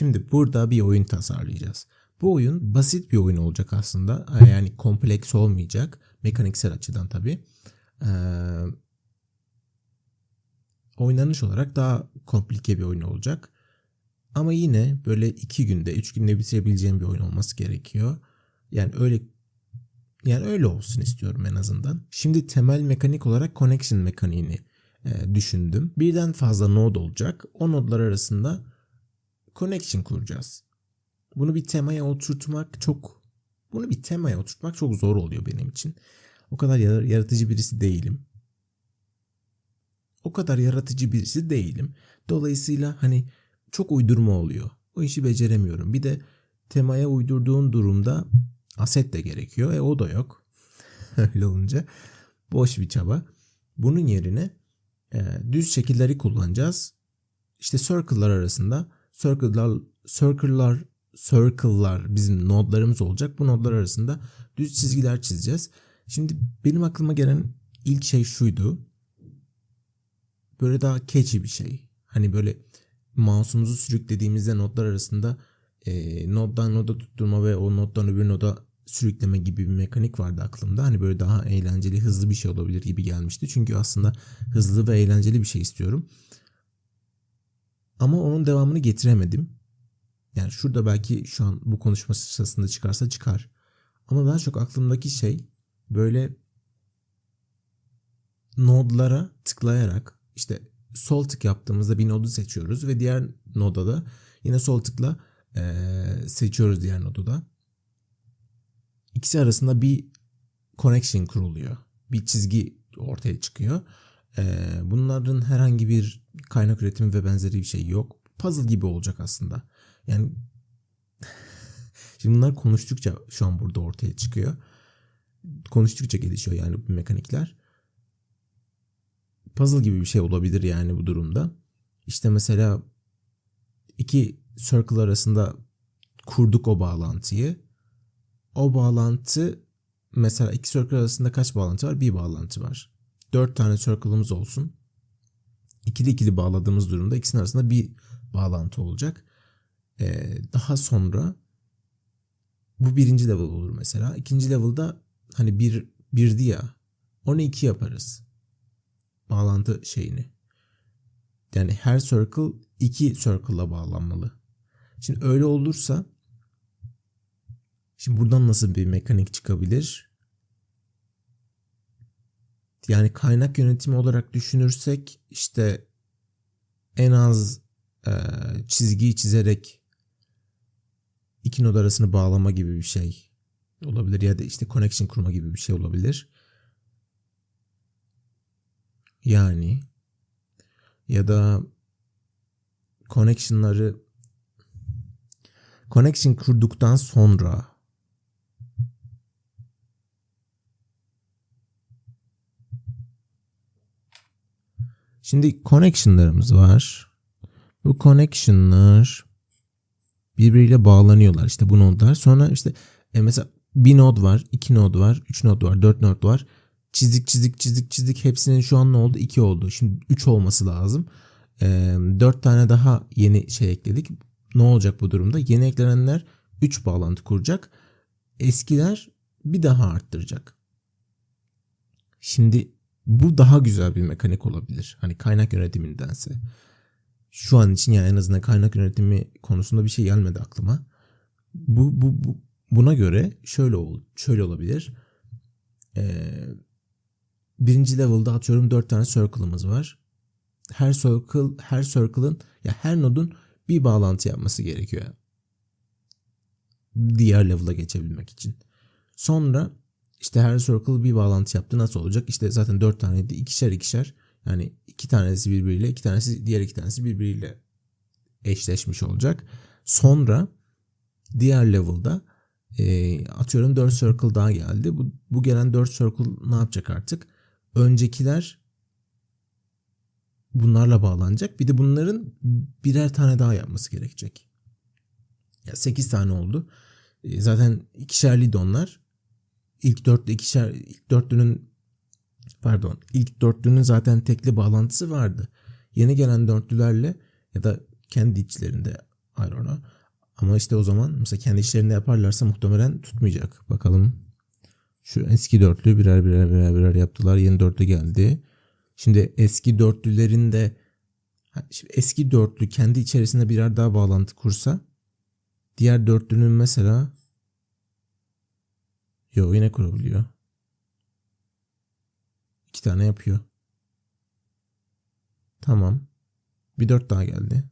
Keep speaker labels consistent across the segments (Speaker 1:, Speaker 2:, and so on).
Speaker 1: Şimdi burada bir oyun tasarlayacağız. Bu oyun basit bir oyun olacak aslında. Yani kompleks olmayacak. Mekaniksel açıdan tabii. Ee, oynanış olarak daha komplike bir oyun olacak. Ama yine böyle iki günde, üç günde bitirebileceğim bir oyun olması gerekiyor. Yani öyle yani öyle olsun istiyorum en azından. Şimdi temel mekanik olarak connection mekaniğini e, düşündüm. Birden fazla node olacak. O nodlar arasında connection kuracağız. Bunu bir temaya oturtmak çok bunu bir temaya oturtmak çok zor oluyor benim için. O kadar yaratıcı birisi değilim. O kadar yaratıcı birisi değilim. Dolayısıyla hani çok uydurma oluyor. O işi beceremiyorum. Bir de temaya uydurduğun durumda aset de gerekiyor. E o da yok. Öyle olunca boş bir çaba. Bunun yerine e, düz şekilleri kullanacağız. İşte circle'lar arasında circle'lar circle'lar circle'lar bizim nodlarımız olacak. Bu nodlar arasında düz çizgiler çizeceğiz. Şimdi benim aklıma gelen ilk şey şuydu. Böyle daha catchy bir şey. Hani böyle mouse'umuzu sürüklediğimizde notlar arasında e, noddan noda tutturma ve o nottan öbür noda sürükleme gibi bir mekanik vardı aklımda. Hani böyle daha eğlenceli, hızlı bir şey olabilir gibi gelmişti. Çünkü aslında hızlı ve eğlenceli bir şey istiyorum. Ama onun devamını getiremedim. Yani şurada belki şu an bu konuşma sırasında çıkarsa çıkar. Ama daha çok aklımdaki şey böyle nodlara tıklayarak işte sol tık yaptığımızda bir nodu seçiyoruz ve diğer noda da yine sol tıkla ee, seçiyoruz diğer nodu da. İkisi arasında bir connection kuruluyor. Bir çizgi ortaya çıkıyor. Ee, bunların herhangi bir kaynak üretimi ve benzeri bir şey yok. Puzzle gibi olacak aslında. Yani şimdi bunlar konuştukça şu an burada ortaya çıkıyor. Konuştukça gelişiyor yani bu mekanikler. Puzzle gibi bir şey olabilir yani bu durumda. İşte mesela iki circle arasında kurduk o bağlantıyı. O bağlantı mesela iki circle arasında kaç bağlantı var? Bir bağlantı var. Dört tane circle'ımız olsun. İkili ikili bağladığımız durumda ikisinin arasında bir bağlantı olacak. Ee, daha sonra bu birinci level olur mesela. İkinci level'da hani bir birdi ya onu iki yaparız. Bağlantı şeyini. Yani her circle iki circle'la bağlanmalı. Şimdi öyle olursa şimdi buradan nasıl bir mekanik çıkabilir? Yani kaynak yönetimi olarak düşünürsek işte en az e, çizgiyi çizerek iki nod arasını bağlama gibi bir şey olabilir ya da işte connection kurma gibi bir şey olabilir. Yani ya da connection'ları connection kurduktan sonra Şimdi connection'larımız var. Bu connection'lar birbiriyle bağlanıyorlar. İşte bu nodlar. Sonra işte e mesela bir nod var, iki nod var, üç nod var, dört nod var. Çizdik çizdik çizdik çizdik hepsinin şu an ne oldu? İki oldu. Şimdi üç olması lazım. E, dört tane daha yeni şey ekledik. Ne olacak bu durumda? Yeni eklenenler üç bağlantı kuracak. Eskiler bir daha arttıracak. Şimdi bu daha güzel bir mekanik olabilir. Hani kaynak yönetimindense şu an için yani en azından kaynak yönetimi konusunda bir şey gelmedi aklıma. Bu, bu, bu buna göre şöyle ol, şöyle olabilir. Ee, birinci level'da atıyorum dört tane circle'ımız var. Her circle, her circle'ın ya her nodun bir bağlantı yapması gerekiyor. Diğer level'a geçebilmek için. Sonra işte her circle bir bağlantı yaptı. Nasıl olacak? İşte zaten dört taneydi. ikişer ikişer yani iki tanesi birbiriyle, iki tanesi diğer iki tanesi birbiriyle eşleşmiş olacak. Sonra diğer level'da e, atıyorum 4 circle daha geldi. Bu, bu gelen 4 circle ne yapacak artık? Öncekiler bunlarla bağlanacak. Bir de bunların birer tane daha yapması gerekecek. Ya 8 tane oldu. E, zaten ikişerliydi onlar. İlk dörtlü ikişer, ilk dörtlünün pardon ilk dörtlünün zaten tekli bağlantısı vardı. Yeni gelen dörtlülerle ya da kendi içlerinde I don't know. Ama işte o zaman mesela kendi işlerinde yaparlarsa muhtemelen tutmayacak. Bakalım. Şu eski dörtlü birer birer birer birer yaptılar. Yeni dörtlü geldi. Şimdi eski dörtlülerin de şimdi eski dörtlü kendi içerisinde birer daha bağlantı kursa diğer dörtlünün mesela yo yine kurabiliyor. İki tane yapıyor. Tamam. Bir dört daha geldi.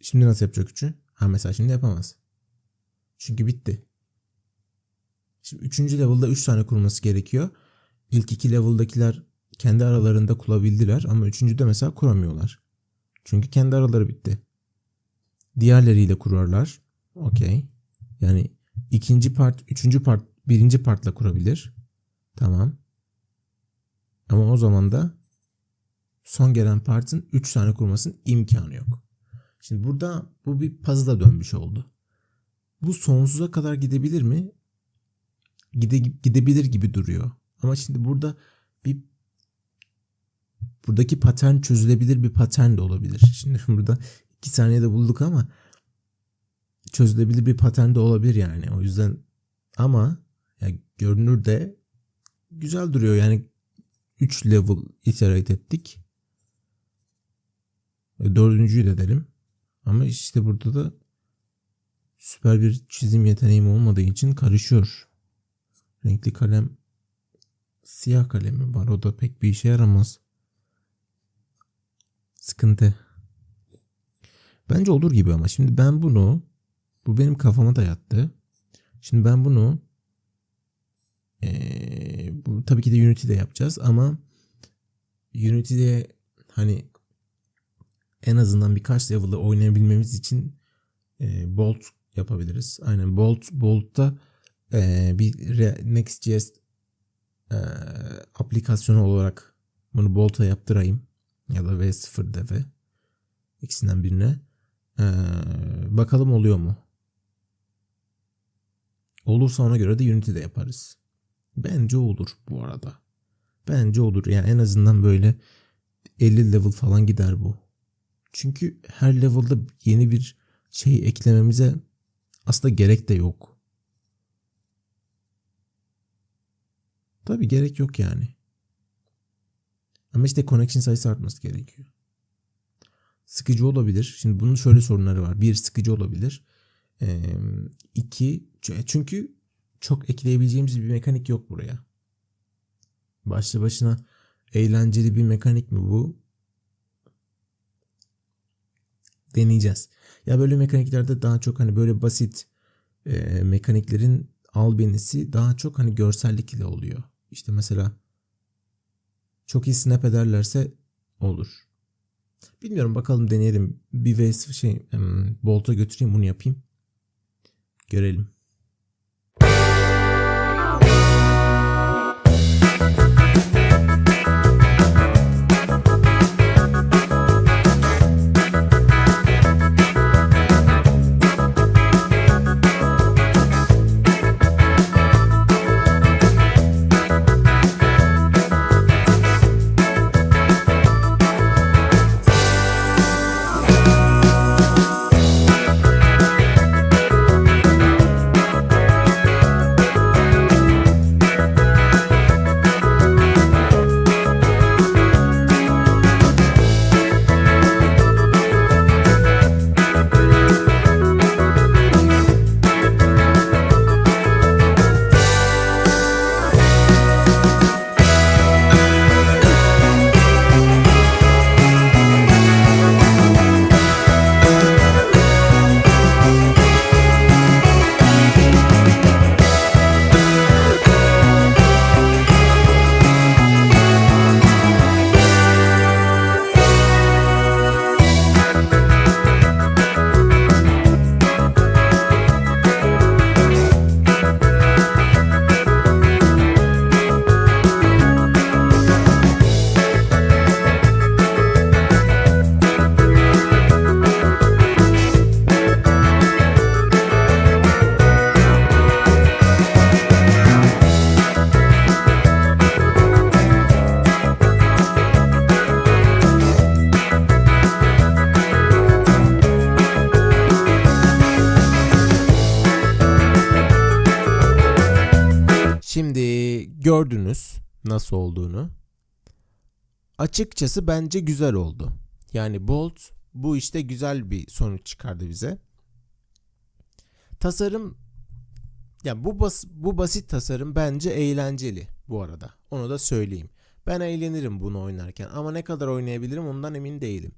Speaker 1: Şimdi nasıl yapacak üçü? Ha mesela şimdi yapamaz. Çünkü bitti. Şimdi üçüncü level'da üç tane kurması gerekiyor. İlk iki level'dakiler kendi aralarında kurabildiler ama üçüncüde mesela kuramıyorlar. Çünkü kendi araları bitti. Diğerleriyle kurarlar. Okey. Yani ikinci part, üçüncü part, birinci partla kurabilir. Tamam. Ama o zaman da son gelen partın 3 tane kurmasının imkanı yok. Şimdi burada bu bir puzzle'a dönmüş oldu. Bu sonsuza kadar gidebilir mi? Gide, gidebilir gibi duruyor. Ama şimdi burada bir buradaki patern çözülebilir bir patern de olabilir. Şimdi burada 2 saniyede bulduk ama çözülebilir bir patern de olabilir yani. O yüzden ama ya görünür de güzel duruyor. Yani 3 level iterate ettik. E, dördüncüyü de dedim. Ama işte burada da süper bir çizim yeteneğim olmadığı için karışıyor. Renkli kalem siyah kalemi var. O da pek bir işe yaramaz. Sıkıntı. Bence olur gibi ama şimdi ben bunu bu benim kafama da yattı. Şimdi ben bunu ee, bu tabii ki de Unity'de yapacağız ama Unity'de hani en azından birkaç level'ı oynayabilmemiz için e, Bolt yapabiliriz. Aynen Bolt Bolt'ta e, bir Next.js e, aplikasyonu olarak bunu Bolt'a yaptırayım ya da V0 deve ikisinden birine. E, bakalım oluyor mu? Olursa ona göre de Unity'de yaparız. Bence olur bu arada. Bence olur. Yani en azından böyle 50 level falan gider bu. Çünkü her level'da yeni bir şey eklememize aslında gerek de yok. Tabi gerek yok yani. Ama işte connection sayısı artması gerekiyor. Sıkıcı olabilir. Şimdi bunun şöyle sorunları var. Bir sıkıcı olabilir. Ee, iki çünkü çok ekleyebileceğimiz bir mekanik yok buraya. Başlı başına eğlenceli bir mekanik mi bu? Deneyeceğiz. Ya böyle mekaniklerde daha çok hani böyle basit e, mekaniklerin albenisi daha çok hani görsellik ile oluyor. İşte mesela çok iyi snap ederlerse olur. Bilmiyorum bakalım deneyelim. Bir V şey um, Bolt'a götüreyim bunu yapayım. Görelim.
Speaker 2: Gördünüz nasıl olduğunu. Açıkçası bence güzel oldu. Yani Bolt bu işte güzel bir sonuç çıkardı bize. Tasarım ya bu bas, bu basit tasarım bence eğlenceli bu arada. Onu da söyleyeyim. Ben eğlenirim bunu oynarken ama ne kadar oynayabilirim ondan emin değilim.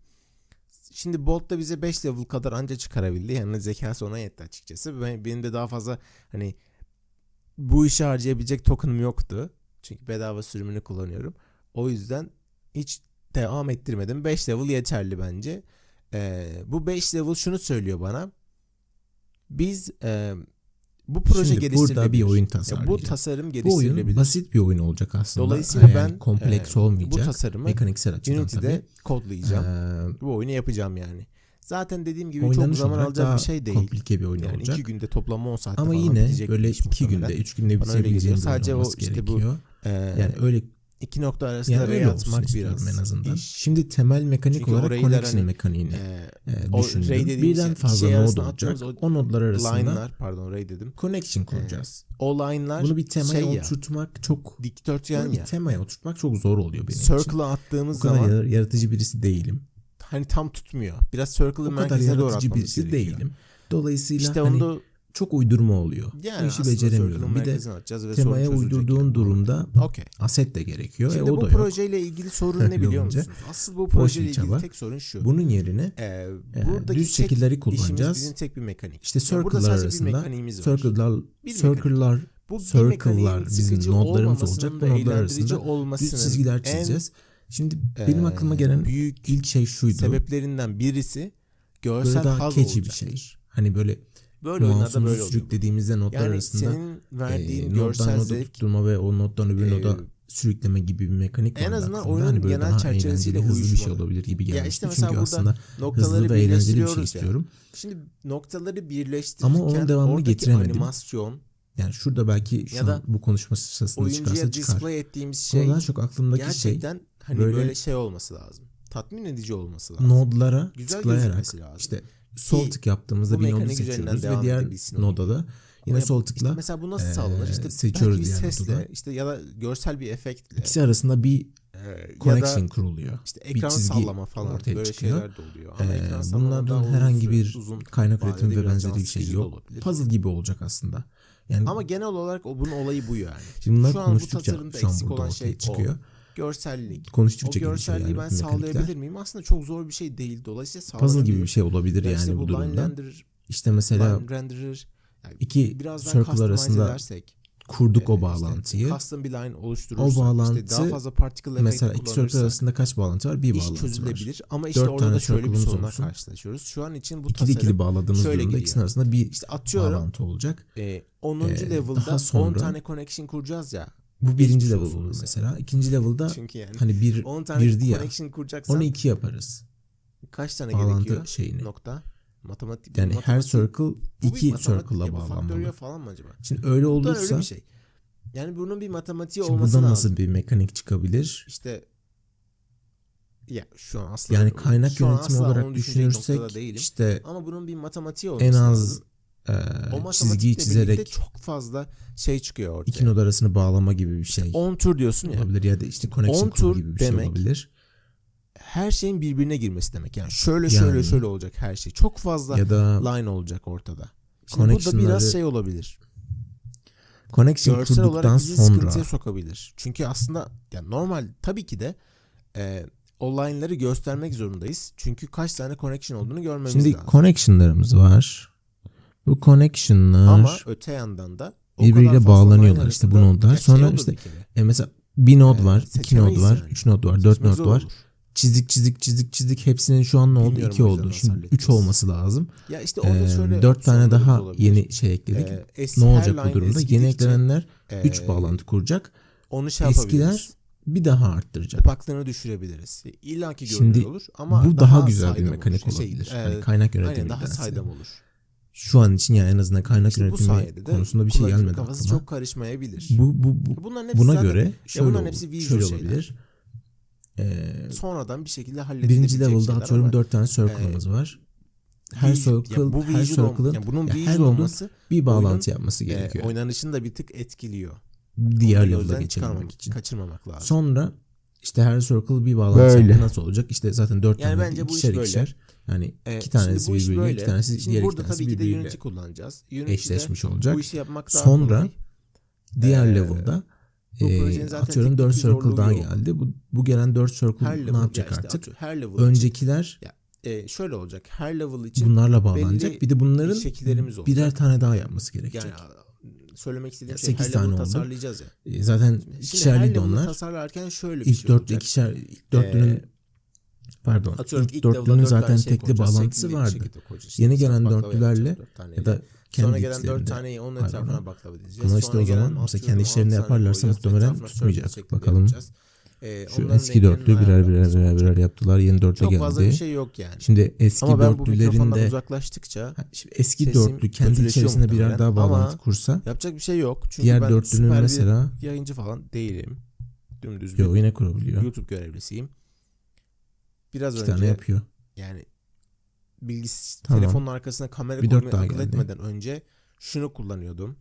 Speaker 2: Şimdi Bolt da bize 5 level kadar anca çıkarabildi. Yani zekası ona yetti açıkçası. Ben, benim de daha fazla hani bu işe harcayabilecek token'ım yoktu. Çünkü bedava sürümünü kullanıyorum. O yüzden hiç devam ettirmedim. 5 level yeterli bence. Ee, bu 5 level şunu söylüyor bana. Biz e, bu proje
Speaker 1: Şimdi
Speaker 2: geliştirilebilir.
Speaker 1: burada bir oyun
Speaker 2: Ya
Speaker 1: tasarlayacak.
Speaker 2: bu tasarım
Speaker 1: Bu
Speaker 2: geliştirilebilir.
Speaker 1: oyun basit bir oyun olacak aslında.
Speaker 2: Dolayısıyla
Speaker 1: Yani
Speaker 2: ben
Speaker 1: kompleks
Speaker 2: e,
Speaker 1: olmayacak.
Speaker 2: bu tasarımı
Speaker 1: Mekaniksel açıdan
Speaker 2: Unity'de
Speaker 1: tabii.
Speaker 2: kodlayacağım.
Speaker 1: Ee,
Speaker 2: bu oyunu yapacağım yani. Zaten dediğim gibi çok
Speaker 1: oynanış
Speaker 2: zaman
Speaker 1: olarak
Speaker 2: alacak bir şey değil.
Speaker 1: komplike bir oyun
Speaker 2: Yani
Speaker 1: olacak.
Speaker 2: iki günde toplamda 10 saatte
Speaker 1: Ama
Speaker 2: falan
Speaker 1: yine böyle iki günde, üç günde
Speaker 2: geliyor.
Speaker 1: bir
Speaker 2: Sadece o işte bu,
Speaker 1: gerekiyor.
Speaker 2: Ee,
Speaker 1: yani öyle
Speaker 2: iki nokta arasında
Speaker 1: yani olsun
Speaker 2: atmak biraz
Speaker 1: en azından.
Speaker 2: iş.
Speaker 1: Şimdi temel mekanik
Speaker 2: Çünkü
Speaker 1: olarak connection
Speaker 2: hani,
Speaker 1: mekaniğini e,
Speaker 2: o
Speaker 1: düşündüm. Birden fazla
Speaker 2: şey
Speaker 1: node olacak.
Speaker 2: attığımız
Speaker 1: O nodlar arasında
Speaker 2: line'lar pardon ray dedim.
Speaker 1: connection kuracağız.
Speaker 2: O line'lar
Speaker 1: Bunu bir temaya
Speaker 2: şey ya,
Speaker 1: oturtmak çok
Speaker 2: dikdörtgen
Speaker 1: bunu bir
Speaker 2: ya.
Speaker 1: temaya oturtmak çok zor oluyor benim için.
Speaker 2: Circle'a attığımız
Speaker 1: Bu kadar
Speaker 2: zaman
Speaker 1: yar- yaratıcı birisi değilim.
Speaker 2: Hani tam tutmuyor. Biraz circle'ın merkezine doğru atmamız
Speaker 1: birisi
Speaker 2: gerekiyor.
Speaker 1: değilim. Dolayısıyla
Speaker 2: İşte
Speaker 1: hani
Speaker 2: onu da
Speaker 1: çok uydurma oluyor.
Speaker 2: yani
Speaker 1: Bu işi beceremiyorum. Bir de
Speaker 2: ve
Speaker 1: temaya uydurduğun
Speaker 2: yani.
Speaker 1: durumda
Speaker 2: Okey.
Speaker 1: aset de gerekiyor.
Speaker 2: Şimdi
Speaker 1: e, o
Speaker 2: bu
Speaker 1: da yok.
Speaker 2: projeyle ilgili sorun ne biliyor musunuz? Asıl bu projeyle ilgili
Speaker 1: çaba.
Speaker 2: tek sorun şu.
Speaker 1: Bunun yerine
Speaker 2: Ee,
Speaker 1: e,
Speaker 2: buradaki
Speaker 1: düz şekilleri kullanacağız.
Speaker 2: bizim tek bir mekanik.
Speaker 1: İşte circle'lar arasında circle'lar, circle'lar,
Speaker 2: Bu
Speaker 1: circle'lar bizim nodlarımız olacak. Bu nodlar arasında düz çizgiler
Speaker 2: en,
Speaker 1: çizeceğiz. Şimdi
Speaker 2: e,
Speaker 1: benim aklıma gelen
Speaker 2: büyük
Speaker 1: ilk şey şuydu.
Speaker 2: sebeplerinden birisi
Speaker 1: böyle
Speaker 2: görsel
Speaker 1: daha
Speaker 2: haz
Speaker 1: keçi bir şey. Hani böyle
Speaker 2: Böyle oyunlarda böyle oluyor.
Speaker 1: sürüklediğimizde notlar
Speaker 2: Yani
Speaker 1: arasında
Speaker 2: senin verdiğin
Speaker 1: e,
Speaker 2: görsel
Speaker 1: noda
Speaker 2: zevk
Speaker 1: tutturma ve o nottan öbür
Speaker 2: e,
Speaker 1: noda sürükleme gibi bir mekanik
Speaker 2: en
Speaker 1: vardı
Speaker 2: azından oyunun
Speaker 1: Hani böyle
Speaker 2: genel
Speaker 1: daha
Speaker 2: çerçevesiyle
Speaker 1: hızlı bir şey
Speaker 2: uyuşmalı.
Speaker 1: olabilir gibi
Speaker 2: Ya
Speaker 1: gelmişti.
Speaker 2: işte mesela
Speaker 1: Çünkü
Speaker 2: burada
Speaker 1: aslında
Speaker 2: noktaları
Speaker 1: hızlı ve eğlenceli bir şey
Speaker 2: birleştiriyoruz ya.
Speaker 1: istiyorum.
Speaker 2: Şimdi noktaları birleştirirken
Speaker 1: Ama onun devamını getiremedim.
Speaker 2: animasyon
Speaker 1: Yani şurada belki şu
Speaker 2: Ya da
Speaker 1: an bu konuşma sırasında çıkarsa çıkar.
Speaker 2: display ettiğimiz
Speaker 1: Şey,
Speaker 2: şey
Speaker 1: daha çok aklımdaki şey
Speaker 2: gerçekten hani böyle,
Speaker 1: böyle-
Speaker 2: şey olması lazım. Tatmin edici olması lazım.
Speaker 1: nodlara
Speaker 2: Güzel
Speaker 1: tıklayarak
Speaker 2: lazım.
Speaker 1: işte sol tık yaptığımızda
Speaker 2: bu
Speaker 1: bir nodu seçiyoruz ve diğer noda da yine
Speaker 2: Ama
Speaker 1: sol
Speaker 2: işte
Speaker 1: tıkla
Speaker 2: mesela bu nasıl sağlanır? İşte
Speaker 1: seçiyoruz
Speaker 2: belki bir sesle
Speaker 1: notu da.
Speaker 2: işte ya da görsel bir efektle
Speaker 1: ikisi arasında bir
Speaker 2: e,
Speaker 1: connection kuruluyor.
Speaker 2: işte
Speaker 1: bir
Speaker 2: ekran
Speaker 1: çizgi
Speaker 2: sallama falan
Speaker 1: ortaya
Speaker 2: böyle
Speaker 1: çıkıyor.
Speaker 2: şeyler de oluyor. Ama
Speaker 1: Ee, bunlardan herhangi bir
Speaker 2: uzun
Speaker 1: kaynak üretimi ve benzeri bir şey yok.
Speaker 2: olabilir.
Speaker 1: Puzzle gibi olacak aslında. Yani
Speaker 2: Ama genel olarak o bunun olayı bu yani.
Speaker 1: şimdi bunlar
Speaker 2: şu an bu
Speaker 1: konuştukça
Speaker 2: tasarımda
Speaker 1: şu an
Speaker 2: eksik
Speaker 1: burada
Speaker 2: olan şey o. Görsellik. O
Speaker 1: Konuştukça gelişiyor
Speaker 2: görselliği
Speaker 1: yani
Speaker 2: ben
Speaker 1: mekanikler.
Speaker 2: sağlayabilir miyim? Aslında çok zor bir şey değil. Dolayısıyla
Speaker 1: Puzzle gibi bir şey olabilir
Speaker 2: Ya
Speaker 1: yani
Speaker 2: işte
Speaker 1: bu durumda.
Speaker 2: renderer,
Speaker 1: İşte mesela
Speaker 2: renderer. Yani
Speaker 1: iki circle arasında
Speaker 2: edersek,
Speaker 1: kurduk
Speaker 2: e,
Speaker 1: o
Speaker 2: işte
Speaker 1: bağlantıyı.
Speaker 2: custom bir line oluşturursak,
Speaker 1: O bağlantı
Speaker 2: işte daha fazla particle
Speaker 1: Mesela iki circle arasında kaç bağlantı var? Bir
Speaker 2: iş
Speaker 1: bağlantı var.
Speaker 2: çözülebilir. Ama işte
Speaker 1: Dört
Speaker 2: orada
Speaker 1: tane
Speaker 2: da şöyle bir sorunla
Speaker 1: olsun.
Speaker 2: karşılaşıyoruz. Şu an için bu
Speaker 1: İkili
Speaker 2: tasarım
Speaker 1: ikili bağladığımız
Speaker 2: şöyle
Speaker 1: durumda ikisinin arasında bir
Speaker 2: işte atıyorum
Speaker 1: bağlantı olacak.
Speaker 2: e, 10.
Speaker 1: Ee,
Speaker 2: level'da
Speaker 1: daha
Speaker 2: 10
Speaker 1: sonra-
Speaker 2: tane connection kuracağız ya.
Speaker 1: Bu birinci level olur
Speaker 2: mesela.
Speaker 1: mesela. İkinci level'da
Speaker 2: Çünkü yani
Speaker 1: hani bir
Speaker 2: 10 tane
Speaker 1: birdi ya. Onu iki yaparız.
Speaker 2: kaç tane
Speaker 1: Bağlantı
Speaker 2: gerekiyor?
Speaker 1: şeyini.
Speaker 2: Nokta. Matematik.
Speaker 1: Yani her
Speaker 2: matematik-
Speaker 1: circle
Speaker 2: Bu bir
Speaker 1: iki circle'la bağlanmalı.
Speaker 2: falan mı acaba?
Speaker 1: Şimdi öyle
Speaker 2: da öyle
Speaker 1: olursa
Speaker 2: bir şey. Yani bunun bir matematiği
Speaker 1: şimdi
Speaker 2: olması lazım.
Speaker 1: nasıl bir mekanik çıkabilir?
Speaker 2: İşte ya şu an asla
Speaker 1: Yani kaynak yönetimi olarak düşünürsek işte
Speaker 2: Ama bunun bir matematiği olması
Speaker 1: en az
Speaker 2: lazım.
Speaker 1: E,
Speaker 2: O
Speaker 1: çizgiyi çizerek
Speaker 2: çok fazla şey çıkıyor ortaya.
Speaker 1: iki nod arasını bağlama gibi bir şey
Speaker 2: 10 tur diyorsun ya.
Speaker 1: olabilir ya da işte connection
Speaker 2: tur
Speaker 1: gibi bir şey
Speaker 2: demek
Speaker 1: olabilir.
Speaker 2: Her şeyin birbirine girmesi demek. Yani şöyle
Speaker 1: Yani.
Speaker 2: şöyle şöyle olacak her şey. Çok fazla
Speaker 1: Ya da
Speaker 2: line olacak ortada. Şimdi burada
Speaker 1: Connection'ları-
Speaker 2: biraz şey olabilir.
Speaker 1: connection
Speaker 2: Görsel olarak
Speaker 1: kurduktan sonra
Speaker 2: sıkıntıya sokabilir. Çünkü aslında yani normal tabii ki de e, o line'ları göstermek zorundayız. Çünkü kaç tane connection olduğunu görmemiz
Speaker 1: şimdi
Speaker 2: lazım.
Speaker 1: connection'larımız var. Bu connection'lar
Speaker 2: Ama öte yandan da
Speaker 1: birbiriyle bağlanıyorlar işte bu nodlar. Sonra
Speaker 2: şey
Speaker 1: işte e mesela bir nod
Speaker 2: Ee,
Speaker 1: var, iki nod var,
Speaker 2: yani.
Speaker 1: üç nod var, dört
Speaker 2: Seçmek
Speaker 1: nod var.
Speaker 2: olur.
Speaker 1: Çizdik çizdik çizdik çizdik hepsinin şu an ne oldu?
Speaker 2: Bilmiyorum
Speaker 1: iki oldu. Şimdi
Speaker 2: halledeceğiz.
Speaker 1: üç olması lazım.
Speaker 2: Ya işte orada
Speaker 1: Ee,
Speaker 2: şöyle
Speaker 1: dört tane daha
Speaker 2: olabilir.
Speaker 1: yeni şey ekledik.
Speaker 2: Ee,
Speaker 1: ne olacak bu durumda? Yeni eklenenler
Speaker 2: e,
Speaker 1: 3 bağlantı kuracak.
Speaker 2: Onu şey.
Speaker 1: Eskiler bir daha arttıracak.
Speaker 2: opaklığını düşürebiliriz. İlla ki
Speaker 1: Şimdi
Speaker 2: görünür olur ama
Speaker 1: bu daha, güzel bir mekanik
Speaker 2: olur. Şey,
Speaker 1: olabilir.
Speaker 2: e,
Speaker 1: hani kaynak
Speaker 2: aynen
Speaker 1: yönetimi
Speaker 2: daha
Speaker 1: dersi.
Speaker 2: saydam olur.
Speaker 1: Şu an için yani en azından kaynak
Speaker 2: İşte
Speaker 1: yönetimi konusunda bir şey gelmedi
Speaker 2: kafası
Speaker 1: aklıma.
Speaker 2: çok karışmayabilir.
Speaker 1: Bu, bu, bu
Speaker 2: Bunların hepsi
Speaker 1: buna
Speaker 2: zaten-
Speaker 1: göre şöyle,
Speaker 2: bunların hepsi
Speaker 1: şöyle
Speaker 2: şeyler.
Speaker 1: olabilir. Ee,
Speaker 2: sonradan bir şekilde halledilebilecek
Speaker 1: birinci level'da atıyorum 4 tane circle'ımız var. Her
Speaker 2: visual-
Speaker 1: circle,
Speaker 2: bu
Speaker 1: her circle'ın
Speaker 2: yani bunun
Speaker 1: ya her
Speaker 2: olması
Speaker 1: bir bağlantı
Speaker 2: oyunun,
Speaker 1: yapması
Speaker 2: e,
Speaker 1: gerekiyor.
Speaker 2: oynanışını da bir tık etkiliyor.
Speaker 1: diğer level'a geçelim için.
Speaker 2: Kaçırmamak lazım.
Speaker 1: Sonra işte her circle bir bağlantı
Speaker 2: Böyle.
Speaker 1: nasıl olacak? İşte zaten dört
Speaker 2: Yani
Speaker 1: tane
Speaker 2: bence bu iş
Speaker 1: ikişer
Speaker 2: böyle.
Speaker 1: ikişer. Yani
Speaker 2: Ee,
Speaker 1: iki tanesi birbiriyle,
Speaker 2: böyle.
Speaker 1: iki tanesi
Speaker 2: Şimdi
Speaker 1: diğer iki
Speaker 2: burada
Speaker 1: tanesi
Speaker 2: tabii ki de Unity kullanacağız. Unity'de
Speaker 1: eşleşmiş olacak.
Speaker 2: Bu işi yapmak daha
Speaker 1: Sonra
Speaker 2: kolay.
Speaker 1: diğer
Speaker 2: Ee,
Speaker 1: level'da e, atıyorum
Speaker 2: teknik
Speaker 1: 4
Speaker 2: bir
Speaker 1: circle daha
Speaker 2: yok.
Speaker 1: geldi. Bu, bu gelen 4 circle
Speaker 2: Her
Speaker 1: ne yapacak
Speaker 2: ya işte
Speaker 1: artık?
Speaker 2: her level
Speaker 1: Öncekiler
Speaker 2: e, şöyle olacak. Her level için
Speaker 1: bunlarla bağlanacak. Bir de bunların
Speaker 2: şekillerimiz olacak.
Speaker 1: birer tane daha yapması gerekecek.
Speaker 2: yani söylemek istediğim şey her
Speaker 1: tane oldu.
Speaker 2: tasarlayacağız ya.
Speaker 1: E, zaten ikişerliydi onlar.
Speaker 2: tasarlarken şöyle bir
Speaker 1: İlk
Speaker 2: şey
Speaker 1: dört
Speaker 2: olacak.
Speaker 1: ikişer ilk dörtlünün
Speaker 2: Ee,
Speaker 1: pardon
Speaker 2: Atıyorum
Speaker 1: ilk,
Speaker 2: ilk
Speaker 1: dörtlünün zaten
Speaker 2: şey
Speaker 1: tekli bağlantısı vardı.
Speaker 2: İşte
Speaker 1: Yeni gelen dörtlülerle ya da kendi
Speaker 2: Sonra gelen dört taneyi onun etrafına baklava diyeceğiz.
Speaker 1: Ama işte o zaman mesela kendi işlerini yaparlarsa muhtemelen tutmayacak. Bakalım.
Speaker 2: yapacağız. Ee,
Speaker 1: Şu eski dörtlü birer birer birer birer yaptılar. Yeni dörtlü
Speaker 2: Çok fazla bir
Speaker 1: geldi.
Speaker 2: şey yok yani.
Speaker 1: Şimdi eski
Speaker 2: Ama ben bu
Speaker 1: dörtlülerinde
Speaker 2: uzaklaştıkça
Speaker 1: Ha, şimdi eski dörtlü kendi içerisinde birer daha bağlantı
Speaker 2: Ama
Speaker 1: kursa
Speaker 2: yapacak bir şey yok. Çünkü
Speaker 1: diğer
Speaker 2: ben
Speaker 1: dörtlünün
Speaker 2: süper
Speaker 1: mesela
Speaker 2: yayıncı falan değilim. Dümdüz
Speaker 1: yo yine kurabiliyor.
Speaker 2: YouTube görevlisiyim. Biraz
Speaker 1: İki
Speaker 2: önce
Speaker 1: tane yapıyor.
Speaker 2: yani bilgis
Speaker 1: Tamam.
Speaker 2: telefonun arkasına kamera
Speaker 1: Bir
Speaker 2: koymayı akıl
Speaker 1: geldi.
Speaker 2: etmeden önce şunu kullanıyordum.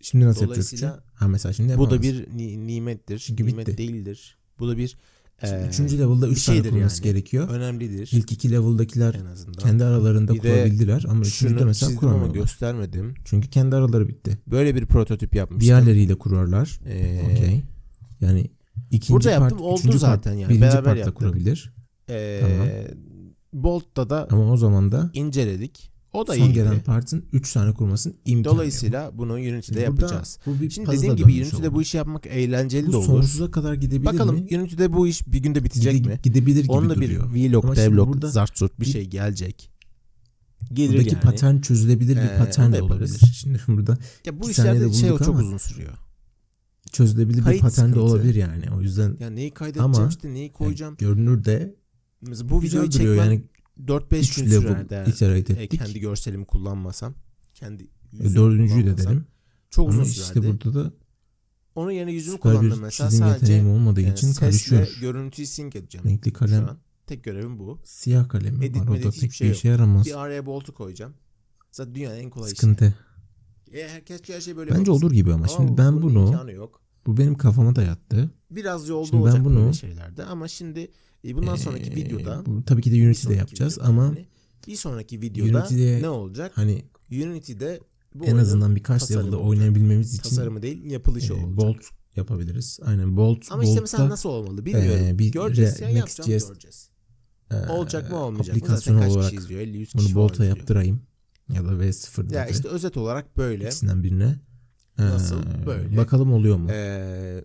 Speaker 1: Şimdi nasıl yapacak? Ha mesela şimdi
Speaker 2: Bu da
Speaker 1: yapamaz.
Speaker 2: bir ni- nimettir.
Speaker 1: Çünkü
Speaker 2: Nimet
Speaker 1: bitti.
Speaker 2: değildir. Bu da bir eee,
Speaker 1: üçüncü level'da 3 tane kurması
Speaker 2: yani.
Speaker 1: gerekiyor.
Speaker 2: önemlidir.
Speaker 1: İlk iki level'dakiler
Speaker 2: en azından.
Speaker 1: kendi aralarında
Speaker 2: Bir
Speaker 1: kurabildiler ama üçüncüde mesela
Speaker 2: çizdim ama
Speaker 1: kuramıyorlar.
Speaker 2: göstermedim.
Speaker 1: Çünkü kendi araları bitti.
Speaker 2: Böyle bir prototip yapmıştım.
Speaker 1: Diğerleriyle kurarlar.
Speaker 2: Eee,
Speaker 1: Okey. Yani ikinci
Speaker 2: Burada
Speaker 1: part,
Speaker 2: yaptım, oldu zaten
Speaker 1: part,
Speaker 2: yani.
Speaker 1: birinci
Speaker 2: Beraber
Speaker 1: partta
Speaker 2: yaptık.
Speaker 1: kurabilir.
Speaker 2: eee, Bolt'ta da
Speaker 1: Ama o zaman da
Speaker 2: inceledik. O da
Speaker 1: son
Speaker 2: iyiydi.
Speaker 1: gelen partın 3 tane kurmasının imkanı
Speaker 2: Dolayısıyla bunu Unity'de
Speaker 1: yok. Burada
Speaker 2: yapacağız.
Speaker 1: Bu bir
Speaker 2: Şimdi dediğim gibi Unity'de
Speaker 1: oldu.
Speaker 2: bu işi yapmak eğlenceli de
Speaker 1: bu
Speaker 2: olur.
Speaker 1: sonsuza kadar gidebilir
Speaker 2: Bakalım
Speaker 1: mi?
Speaker 2: Unity'de bu iş bir günde bitecek
Speaker 1: Gide-
Speaker 2: mi?
Speaker 1: Gidebilir gibi
Speaker 2: bir
Speaker 1: duruyor.
Speaker 2: vlog,
Speaker 1: Ama şimdi
Speaker 2: devlog, zart zurt bir
Speaker 1: bir-
Speaker 2: şey gelecek. Gelir
Speaker 1: Buradaki
Speaker 2: yani.
Speaker 1: patern çözülebilir bir
Speaker 2: Ee,
Speaker 1: patern
Speaker 2: onu da
Speaker 1: de olabilir. Şimdi burada
Speaker 2: ya bu işlerde şey o çok uzun sürüyor.
Speaker 1: çözülebilir bir
Speaker 2: Kayıt
Speaker 1: patern de olabilir yani. O yüzden
Speaker 2: Ya neyi kaydedeceğim
Speaker 1: Ama-
Speaker 2: işte neyi koyacağım.
Speaker 1: görünür de
Speaker 2: Mesela bu videoyu çekmem
Speaker 1: Yani
Speaker 2: 4-5
Speaker 1: 3
Speaker 2: gün sürerdi.
Speaker 1: iterate
Speaker 2: e,
Speaker 1: ettik.
Speaker 2: kendi görselimi kullanmasam. Kendi
Speaker 1: E, Dördüncüyü de dedim.
Speaker 2: Çok uzun
Speaker 1: Ama
Speaker 2: sürerdi.
Speaker 1: işte burada da
Speaker 2: Onun yerine yüzümü kullandım mesela. Sadece
Speaker 1: olmadığı
Speaker 2: e,
Speaker 1: için karışıyor.
Speaker 2: görüntüyü sync edeceğim.
Speaker 1: Renkli
Speaker 2: Şu
Speaker 1: kalem,
Speaker 2: an tek görevim bu.
Speaker 1: siyah kalem
Speaker 2: Edit
Speaker 1: var. O da pek
Speaker 2: şey
Speaker 1: bir işe yaramaz.
Speaker 2: Bir araya boltu koyacağım. Zaten dünyanın en kolay
Speaker 1: Sıkıntı.
Speaker 2: işi. E, herkes her şey böyle
Speaker 1: Bence
Speaker 2: yapsın.
Speaker 1: olur gibi ama.
Speaker 2: Ama
Speaker 1: Şimdi ben bunu
Speaker 2: yok.
Speaker 1: bu benim kafama da yattı.
Speaker 2: Biraz yolda
Speaker 1: Şimdi ben
Speaker 2: olacak
Speaker 1: bunu-
Speaker 2: böyle şeylerde ama şimdi e, bundan sonraki
Speaker 1: Ee,
Speaker 2: videoda
Speaker 1: tabii ki de Unity'de yapacağız
Speaker 2: videoda
Speaker 1: ama
Speaker 2: yani, bir sonraki videoda
Speaker 1: Unity'de
Speaker 2: ne olacak?
Speaker 1: hani
Speaker 2: Unity'de bu
Speaker 1: en azından birkaç level'da oynayabilmemiz için
Speaker 2: tasarımı değil yapılışı
Speaker 1: e,
Speaker 2: olacak.
Speaker 1: Bolt yapabiliriz. Aynen Bolt
Speaker 2: ama işte mesela nasıl olmalı bilmiyorum.
Speaker 1: e, bir
Speaker 2: göreceğiz ya
Speaker 1: Re-
Speaker 2: yapacağım göreceğiz.
Speaker 1: e,
Speaker 2: Olacak mı olmayacak mı? Zaten kaç
Speaker 1: olarak
Speaker 2: kişi izliyor? 50-100
Speaker 1: bunu Bolt'a yaptırayım ya da V0
Speaker 2: Ya işte özet olarak böyle.
Speaker 1: ikisinden birine.
Speaker 2: Nasıl? Böyle.
Speaker 1: Bakalım oluyor mu?
Speaker 2: Ee,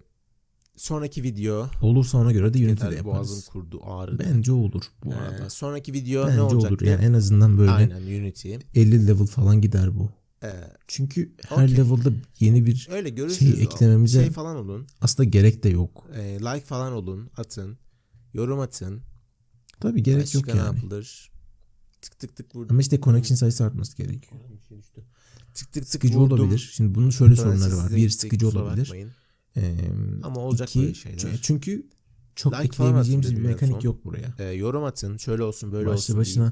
Speaker 2: sonraki video
Speaker 1: Olursa ona göre de
Speaker 2: boğazım
Speaker 1: yaparız.
Speaker 2: kurdu ağrıdı.
Speaker 1: Bence olur bu
Speaker 2: Ee,
Speaker 1: arada.
Speaker 2: sonraki video
Speaker 1: Bence
Speaker 2: ne olacak?
Speaker 1: olur. Yani en azından böyle
Speaker 2: Aynen Unity.
Speaker 1: 50 level falan gider bu.
Speaker 2: Ee,
Speaker 1: Çünkü her
Speaker 2: Okey.
Speaker 1: level'da yeni bir
Speaker 2: öyle görürsünüz.
Speaker 1: şeyi eklememize
Speaker 2: Şey falan olun.
Speaker 1: aslında gerek de yok.
Speaker 2: e, like falan olun. Atın. Yorum atın.
Speaker 1: Tabii gerek
Speaker 2: Başka
Speaker 1: yok
Speaker 2: ne
Speaker 1: yani.
Speaker 2: yapılır? Tık tık tık vurdum.
Speaker 1: Ama işte connection sayısı artması gerekiyor.
Speaker 2: Şey. Tık tık tık
Speaker 1: Sıkıcı
Speaker 2: vurdum.
Speaker 1: olabilir. Şimdi bunun şöyle sorunları var. Bir sıkıcı olabilir.
Speaker 2: bakmayın.
Speaker 1: Ee,
Speaker 2: Ama olacak
Speaker 1: iki,
Speaker 2: böyle şeyler.
Speaker 1: Çünkü çok
Speaker 2: Like
Speaker 1: ekleyebileceğimiz bir mekanik
Speaker 2: son.
Speaker 1: yok buraya.
Speaker 2: Ee, yorum atın. Şöyle olsun böyle
Speaker 1: Başlı
Speaker 2: olsun.
Speaker 1: başına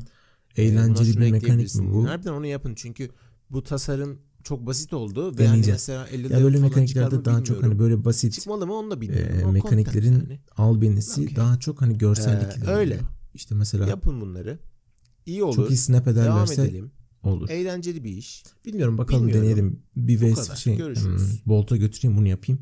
Speaker 2: deyin. Ee, buna
Speaker 1: eğlenceli bir mekanik mi bu?
Speaker 2: Harbiden onu yapın çünkü bu tasarım çok basit oldu ve
Speaker 1: Deneyeceğiz.
Speaker 2: mesela 50
Speaker 1: Ya böyle mekaniklerde daha çok hani böyle basit
Speaker 2: çıkmalı mı onu da
Speaker 1: e,
Speaker 2: bilmiyorum. ama
Speaker 1: mekaniklerin
Speaker 2: yani.
Speaker 1: albenisi
Speaker 2: Okey.
Speaker 1: daha çok hani görsellikle
Speaker 2: Ee, öyle.
Speaker 1: oluyor. İşte mesela
Speaker 2: Yapın bunları. İyi olur.
Speaker 1: çok iyi snap
Speaker 2: Devam
Speaker 1: ederlerse
Speaker 2: edelim.
Speaker 1: olur.
Speaker 2: Eğlenceli bir iş.
Speaker 1: Bilmiyorum bakalım
Speaker 2: Bilmiyorum.
Speaker 1: deneyelim. Bir
Speaker 2: kadar.
Speaker 1: şey,
Speaker 2: Görüşürüz.
Speaker 1: hmm, Bolt'a götüreyim bunu yapayım.